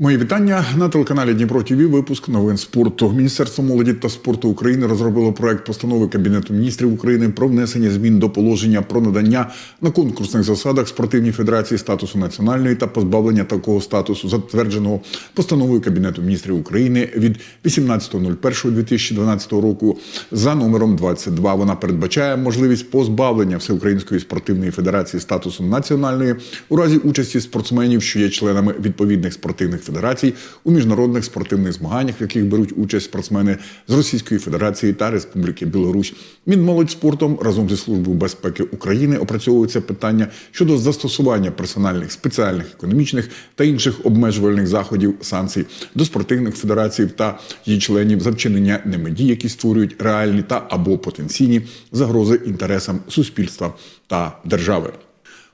Мої вітання на телеканалі Дніпро ТВ. Випуск новин спорту. Міністерство молоді та спорту України розробило проект постанови Кабінету міністрів України про внесення змін до положення про надання на конкурсних засадах спортивній федерації статусу національної та позбавлення такого статусу, затвердженого постановою Кабінету міністрів України від 18.01.2012 року за номером 22. Вона передбачає можливість позбавлення Всеукраїнської спортивної федерації статусу національної у разі участі спортсменів, що є членами відповідних спортивних федерацій у міжнародних спортивних змаганнях, в яких беруть участь спортсмени з Російської Федерації та Республіки Білорусь. Мінмолодь спортом разом зі службою безпеки України опрацьовується питання щодо застосування персональних спеціальних економічних та інших обмежувальних заходів санкцій до спортивних федерацій та її членів за вчинення ними дій, які створюють реальні та або потенційні загрози інтересам суспільства та держави.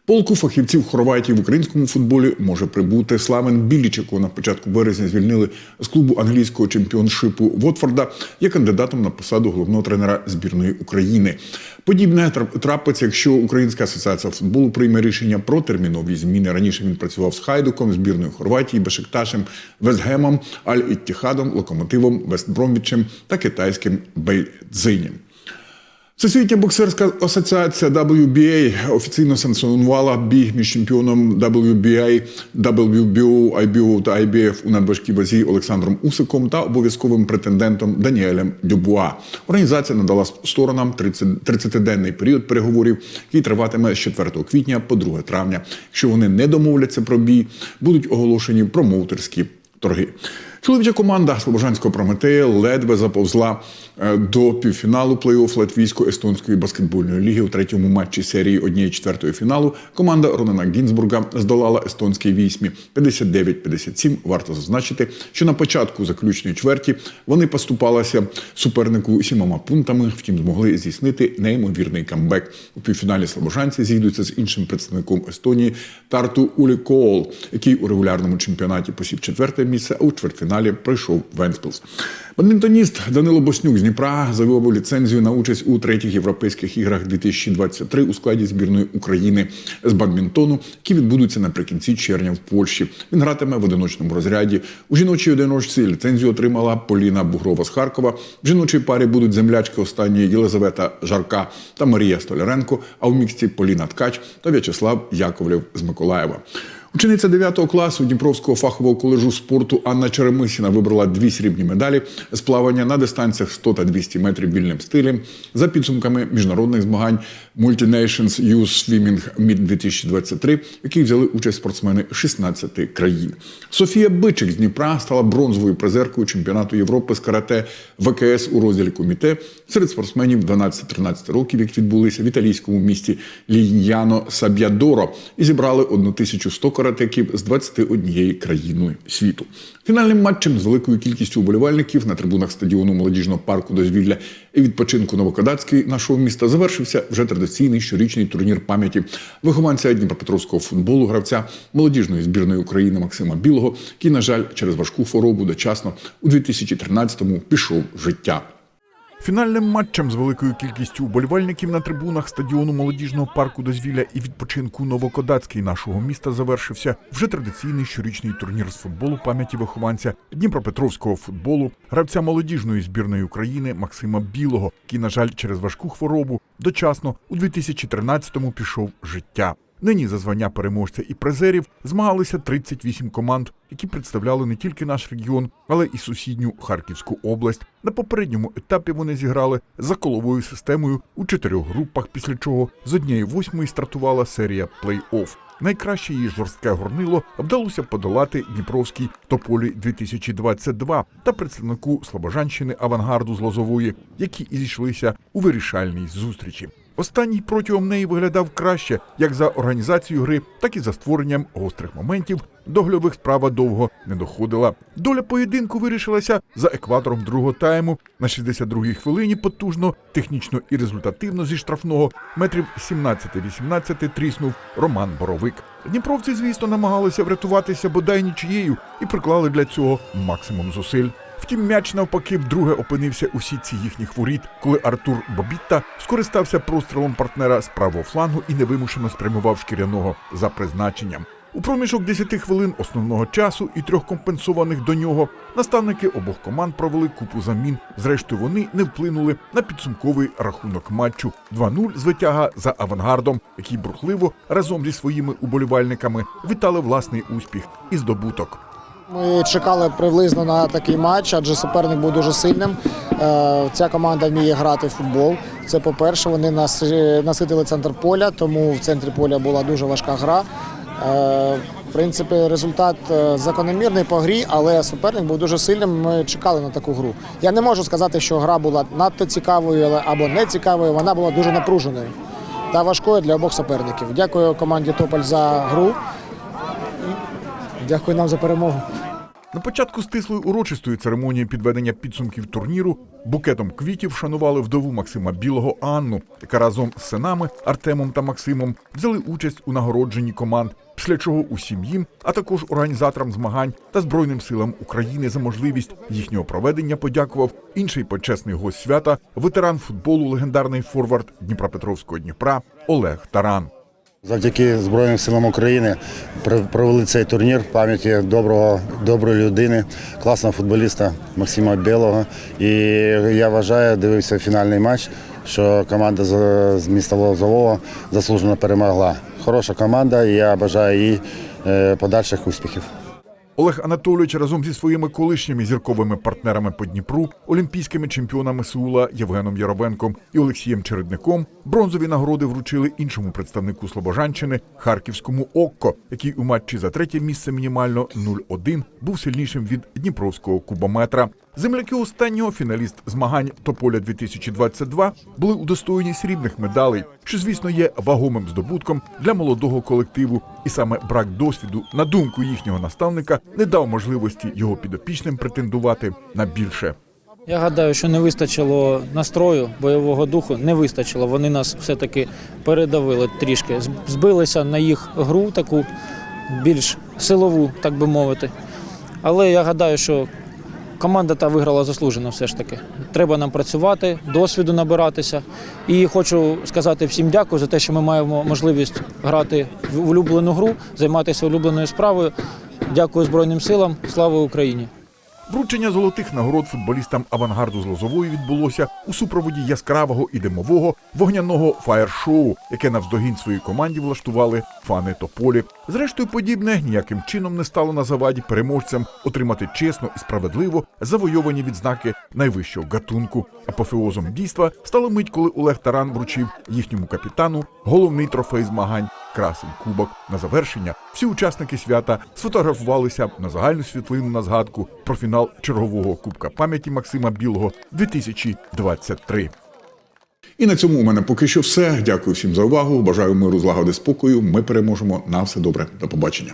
Полку фахівців Хорватії в українському футболі може прибути Сламен Біліч, якого на початку березня звільнили з клубу англійського чемпіоншипу Вотфорда, є кандидатом на посаду головного тренера збірної України. Подібне трапиться, якщо Українська асоціація футболу прийме рішення про термінові зміни. Раніше він працював з Хайдуком, збірною Хорватії, Бешикташем, Вестгемом, Аль-Іттіхадом, Локомотивом, Вестбромвічем та китайським Бейдзинем. Всесвітня боксерська асоціація WBA офіційно санкціонувала біг між чемпіоном WBA, WBO, IBO та IBF у надважкій вазі Олександром Усиком та обов'язковим претендентом Даніелем Дюбуа. Організація надала сторонам 30 30-денний період переговорів, який триватиме з 4 квітня по 2 травня. Якщо вони не домовляться про бій, будуть оголошені промоутерські торги. Чоловіча команда Слобожанського Прометея ледве заповзла е, до півфіналу плей-офф Латвійсько-естонської баскетбольної ліги у третьому матчі серії однієї четвертої фіналу. Команда Ронана Гінзбурга здолала естонський вісьмі 59-57. Варто зазначити, що на початку заключної чверті вони поступалися супернику сімома пунктами. Втім, змогли здійснити неймовірний камбек. У півфіналі слобожанці зійдуться з іншим представником Естонії Тарту Улікоол, який у регулярному чемпіонаті посів четверте місце, а у чвертьфіналі пройшов Венспілс. Бадмінтоніст Данило Боснюк з Дніпра завів ліцензію на участь у третіх європейських іграх 2023 у складі збірної України з бадмінтону, які відбудуться наприкінці червня в Польщі. Він гратиме в одиночному розряді. У жіночій одиночці ліцензію отримала Поліна Бугрова з Харкова. В жіночій парі будуть землячки останньої Єлизавета Жарка та Марія Столяренко. А в міксті Поліна Ткач та В'ячеслав Яковлев з Миколаєва. Учениця 9 класу Дніпровського фахового коледжу спорту Анна Черемисіна вибрала дві срібні медалі з плавання на дистанціях 100 та 200 метрів вільним стилем за підсумками міжнародних змагань Multinations Youth Swimming Meet 2023, в яких взяли участь спортсмени 16 країн. Софія Бичик з Дніпра стала бронзовою призеркою чемпіонату Європи з карате ВКС у розділі коміте серед спортсменів 12-13 років, які відбулися в італійському місті Ліньяно Саб'ядоро і зібрали 1100 каратеків з 21 країною світу. Фінальним матчем з великою кількістю уболівальників на трибунах стадіону молодіжного парку дозвілля і відпочинку Новокадацький нашого міста завершився вже традиційний щорічний турнір пам'яті вихованця Дніпропетровського футболу, гравця молодіжної збірної України Максима Білого, який, на жаль, через важку хворобу дочасно у 2013-му пішов життя. Фінальним матчем з великою кількістю уболівальників на трибунах стадіону молодіжного парку дозвілля і відпочинку Новокодацький нашого міста завершився вже традиційний щорічний турнір з футболу пам'яті вихованця Дніпропетровського футболу, гравця молодіжної збірної України Максима Білого, який, на жаль, через важку хворобу дочасно у 2013-му пішов життя. Нині за звання переможця і призерів змагалися 38 команд, які представляли не тільки наш регіон, але і сусідню Харківську область. На попередньому етапі вони зіграли за коловою системою у чотирьох групах, після чого з однієї восьмої стартувала серія плей-офф. Найкраще її жорстке горнило вдалося подолати Дніпровській тополі 2022 та представнику Слобожанщини авангарду з Лозової, які і зійшлися у вирішальній зустрічі. Останній протягом неї виглядав краще як за організацією гри, так і за створенням гострих моментів. До гольових справа довго не доходила. Доля поєдинку вирішилася за екватором другого тайму. На 62-й хвилині потужно, технічно і результативно зі штрафного метрів 17-18 тріснув Роман Боровик. Дніпровці, звісно, намагалися врятуватися бодай нічією і приклали для цього максимум зусиль. Втім, м'яч навпаки вдруге опинився у сітці їхніх воріт, коли Артур Бобітта скористався прострілом партнера з правого флангу і невимушено спрямував шкіряного за призначенням. У проміжок 10 хвилин основного часу і трьох компенсованих до нього наставники обох команд провели купу замін. Зрештою, вони не вплинули на підсумковий рахунок матчу 2-0 з витяга за авангардом, який бурхливо разом зі своїми уболівальниками вітали власний успіх і здобуток. Ми чекали приблизно на такий матч, адже суперник був дуже сильним. Е, Ця команда вміє грати в футбол. Це по-перше, вони нас- наситили центр поля, тому в центрі поля була дуже важка гра. Е, В принципі, результат е, закономірний по грі, але суперник був дуже сильним. Ми чекали на таку гру. Я не можу сказати, що гра була надто цікавою або не цікавою. Вона була дуже напруженою та важкою для обох суперників. Дякую команді Тополь за гру. Дякую нам за перемогу. На початку стислої урочистої церемонії підведення підсумків турніру букетом квітів шанували вдову Максима Білого Анну, яка разом з синами Артемом та Максимом взяли участь у нагородженні команд. Після чого усім їм, а також організаторам змагань та Збройним силам України за можливість їхнього проведення подякував інший почесний гость свята, ветеран футболу, легендарний форвард Дніпропетровського Дніпра Олег Таран. Завдяки Збройним силам України провели цей турнір в пам'яті доброго, доброї людини, класного футболіста Максима Білого. І я вважаю, дивився фінальний матч, що команда з- міста Лозового заслужено перемогла. Хороша команда, і я бажаю їй е, подальших успіхів. Олег Анатолійович разом зі своїми колишніми зірковими партнерами по Дніпру, олімпійськими чемпіонами Сеула Євгеном Яровенком і Олексієм Чередником бронзові нагороди вручили іншому представнику Слобожанщини Харківському Окко, який у матчі за третє місце мінімально 0-1 був сильнішим від Дніпровського кубометра. Земляки останнього фіналіст змагань Тополя 2022 були удостоєні срібних медалей, що звісно є вагомим здобутком для молодого колективу. І саме брак досвіду, на думку їхнього наставника, не дав можливості його підопічним претендувати на більше. Я гадаю, що не вистачило настрою, бойового духу, не вистачило. Вони нас все-таки передавили трішки. Збилися на їх гру, таку більш силову, так би мовити. Але я гадаю, що команда та виграла заслужено все ж таки. Треба нам працювати, досвіду набиратися. І хочу сказати всім дякую за те, що ми маємо можливість грати в улюблену гру, займатися улюбленою справою. Дякую Збройним силам. Слава Україні! Вручення золотих нагород футболістам авангарду з Лозової відбулося у супроводі яскравого і димового вогняного фаєр-шоу, яке навздогін своїй команді влаштували фани Тополі. Зрештою, подібне ніяким чином не стало на заваді переможцям отримати чесно і справедливо завойовані відзнаки найвищого гатунку. Апофеозом дійства стала мить, коли Олег Таран вручив їхньому капітану головний трофей змагань красень кубок. На завершення всі учасники свята сфотографувалися на загальну світлину на згадку про фінал чергового Кубка пам'яті Максима Білого 2023. І на цьому у мене поки що все. Дякую всім за увагу. Бажаю миру, злагоди, спокою. Ми переможемо. На все добре. До побачення.